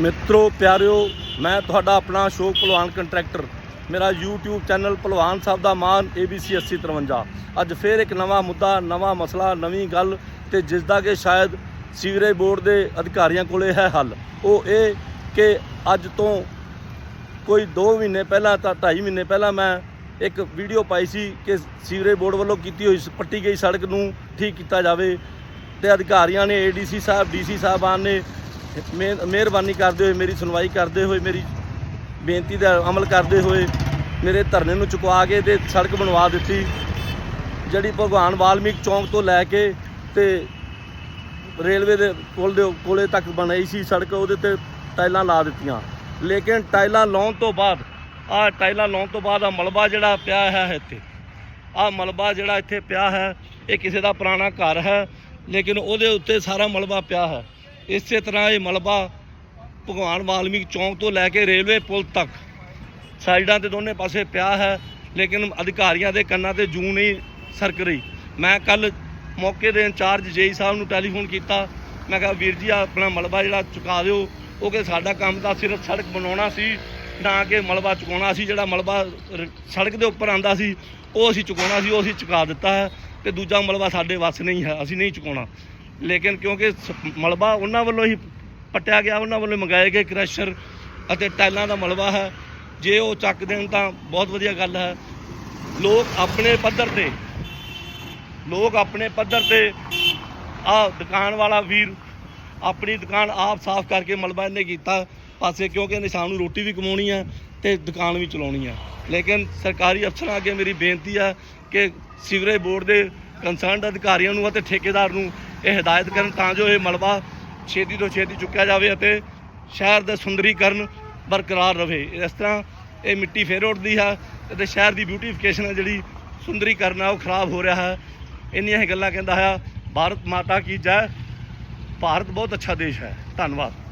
ਮਿੱਤਰੋ, ਪਿਆਰਿਓ, ਮੈਂ ਤੁਹਾਡਾ ਆਪਣਾ ਅਸ਼ੋਕ ਭਲਵਾਨ ਕੰਟਰੈਕਟਰ, ਮੇਰਾ YouTube ਚੈਨਲ ਭਲਵਾਨ ਸਾਹਿਬ ਦਾ ਮਾਨ ABC 8053 ਅੱਜ ਫੇਰ ਇੱਕ ਨਵਾਂ ਮੁੱਦਾ, ਨਵਾਂ ਮਸਲਾ, ਨਵੀਂ ਗੱਲ ਤੇ ਜਿਸ ਦਾ ਕਿ ਸ਼ਾਇਦ ਸੀਵਰੇਜ ਬੋਰਡ ਦੇ ਅਧਿਕਾਰੀਆਂ ਕੋਲੇ ਹੈ ਹੱਲ। ਉਹ ਇਹ ਕਿ ਅੱਜ ਤੋਂ ਕੋਈ 2 ਮਹੀਨੇ ਪਹਿਲਾਂ ਤਾਂ 2.5 ਮਹੀਨੇ ਪਹਿਲਾਂ ਮੈਂ ਇੱਕ ਵੀਡੀਓ ਪਾਈ ਸੀ ਕਿ ਸੀਵਰੇਜ ਬੋਰਡ ਵੱਲੋਂ ਕੀਤੀ ਹੋਈ ਸ- ਪੱਟੀ ਗਈ ਸੜਕ ਨੂੰ ਠੀਕ ਕੀਤਾ ਜਾਵੇ। ਤੇ ਅਧਿਕਾਰੀਆਂ ਨੇ ਏਡੀਸੀ ਸਾਹਿਬ ਡੀਸੀ ਸਾਹਿਬਾਨ ਨੇ ਮਿਹਰਬਾਨੀ ਕਰਦੇ ਹੋਏ, ਮੇਰੀ ਸੁਣਵਾਈ ਕਰਦੇ ਹੋਏ, ਮੇਰੀ ਬੇਨਤੀ ਦਾ ਅਮਲ ਕਰਦੇ ਹੋਏ, ਮੇਰੇ ਧਰਨੇ ਨੂੰ ਚੁਕਵਾ ਕੇ ਤੇ ਸੜਕ ਬਣਵਾ ਦਿੱਤੀ, ਜਿਹੜੀ ਭਗਵਾਨ ਵਾਲਮੀਕ ਚੌਂਕ ਤੋਂ ਲੈ ਕੇ ਤੇ ਰੇਲਵੇ ਦੇ ਪੁਲ ਦੇ ਕੋਲੇ ਤੱਕ ਬਣਾਈ ਸੀ ਸੜਕ, ਉਹਦੇ ਤੇ ਟਾਈਲਾਂ ਲਾ ਦਿੱਤੀਆਂ। ਲੇਕਿਨ ਟਾਈਲਾਂ ਲਾਉਣ ਤੋਂ ਬਾਅਦ, ਆਹ ਟਾਈਲਾਂ ਲਾਉਣ ਤੋਂ ਬਾਅਦ ਆ ਮਲਬਾ ਜਿਹੜਾ ਪਿਆ ਹੈ ਇੱਥੇ, ਆਹ ਮਲਬਾ ਜਿਹੜਾ ਇੱਥੇ ਪਿਆ ਹੈ, ਇਹ ਕਿਸੇ ਦਾ ਪੁਰਾਣਾ ਘਰ ਹੈ, ਲੇਕਿਨ ਉਹਦੇ ਉੱਤੇ ਸਾਰਾ ਮਲਬਾ ਪਿਆ ਹੈ। ਇਸੇ ਤਰ੍ਹਾਂ ਇਹ ਮਲਬਾ ਭਗਵਾਨ ਵਾਲਮੀਕ ਚੌਂਕ ਤੋਂ ਲੈ ਕੇ ਰੇਲਵੇ ਪੁਲ ਤੱਕ। ਸਾਈਡਾਂ ਤੇ ਦੋਨੇ ਪਾਸੇ ਪਿਆ ਹੈ, ਲੇਕਿਨ ਅਧਿਕਾਰੀਆਂ ਦੇ ਕੰਨਾਂ ਤੇ ਜੂ ਨਹੀਂ ਸਰਕ ਰਹੀ। ਮੈਂ ਕੱਲ ਮੌਕੇ ਦੇ ਇੰਚਾਰਜ ਜੇਈ ਸਾਹਿਬ ਨੂੰ ਟੈਲੀਫੋਨ ਕੀਤਾ। ਮੈਂ ਕਿਹਾ, ਵੀਰ ਜੀ ਆਪਣਾ ਮਲਬਾ ਜਿਹੜਾ ਚੁਕਾ ਦਿਓ, ਉਹ ਕਿ ਸਾਡਾ ਕੰਮ ਤਾਂ ਸਿਰਫ ਸੜਕ ਬਣਾਉਣਾ ਸੀ, ਨਾ ਕਿ ਮਲਬਾ ਚੁਕਾਉਣਾ ਸੀ, ਜਿਹੜਾ ਮਲਬਾ ਸੜਕ ਦੇ ਉੱਪਰ ਆਂਦਾ ਸੀ, ਉਹ ਅਸੀਂ ਚੁਕਾਉਣਾ ਸੀ, ਉਹ ਅਸੀਂ ਚੁਕਾ ਦਿੱਤਾ ਹੈ ਤੇ ਦੂਜਾ ਮਲਬਾ ਸਾਡੇ ਵੱਸ ਨਹੀਂ ਹੈ, ਅਸੀਂ ਨਹੀਂ ਚੁਕਾਉਣਾ। ਲੇਕਿਨ ਕਿਉਂਕਿ ਸ- ਮਲਬਾ ਉਹਨਾਂ ਵੱਲੋਂ ਹੀ ਪੱਟਿਆ ਗਿਆ, ਉਹਨਾਂ ਵੱਲੋਂ ਮੰਗਾਏ ਗਏ ਕ੍ਰੈਸ਼ਰ ਅਤੇ ਟਾਈਲਾਂ ਦਾ ਮਲਬਾ ਹੈ। ਜੇ ਉਹ ਚੱਕ ਦੇਣ ਤਾਂ ਬਹੁਤ ਵਧੀਆ ਗੱਲ ਹੈ। ਲੋਕ ਆਪਣੇ ਪੱਧਰ ਤੇ, ਲੋਕ ਆਪਣੇ ਪੱਧਰ ਤੇ ਆ ਦੁਕਾਨ ਵਾਲਾ ਵੀਰ ਆਪਣੀ ਦੁਕਾਨ ਆਪ ਸਾਫ਼ ਕਰਕੇ ਮਲਬਾ ਇਹਨੇ ਕੀਤਾ ਪਾਸੇ ਕਿਉਂਕਿ ਇਹਨੇ ਸ਼ਾਮ ਨੂੰ ਰੋਟੀ ਵੀ ਕਮਾਉਣੀ ਆ ਤੇ ਦੁਕਾਨ ਵੀ ਚਲਾਉਣੀ ਆ। ਲੇਕਿਨ ਸਰਕਾਰੀ ਅਫਸਰਾਂ ਅੱਗੇ ਮੇਰੀ ਬੇਨਤੀ ਆ ਕਿ ਸੀਵਰੇਜ ਬੋਰਡ ਦੇ ਕੰਸਰਨਡ ਅਧਿਕਾਰੀਆਂ ਨੂੰ ਅਤੇ ਠੇਕੇਦਾਰ ਨੂੰ ਇਹ ਹਦਾਇਤ ਕਰਨ ਤਾਂ ਜੋ ਇਹ ਮਲਬਾ ਛੇਤੀ ਤੋਂ ਛੇਤੀ ਚੁੱਕਿਆ ਜਾਵੇ ਅਤੇ ਸ਼ਹਿਰ ਦਾ ਸੁੰਦਰੀਕਰਨ ਬਰਕਰਾਰ ਰਵੇ ਇਸ ਤਰ੍ਹਾਂ ਇਹ ਮਿੱਟੀ ਫੇਰ ਉੱਠਦੀ ਹੈ ਅਤੇ ਸ਼ਹਿਰ ਦੀ ਬਿਊਟੀਫਿਕੇਸ਼ਨ ਹੈ, ਜਿਹੜੀ ਸੁੰਦਰੀਕਰਨ ਹੈ, ਉਹ ਖਰਾਬ ਹੋ ਰਿਹਾ ਹੈ। ਇੰਨੀਆਂ ਹੀ ਗੱਲਾਂ ਕਹਿੰਦਾ ਹੈ, ਭਾਰਤ ਮਾਤਾ ਕੀ ਜੈ। ਭਾਰਤ ਬਹੁਤ ਅੱਛਾ ਦੇਸ਼ ਹੈ। ਧੰਨਵਾਦ।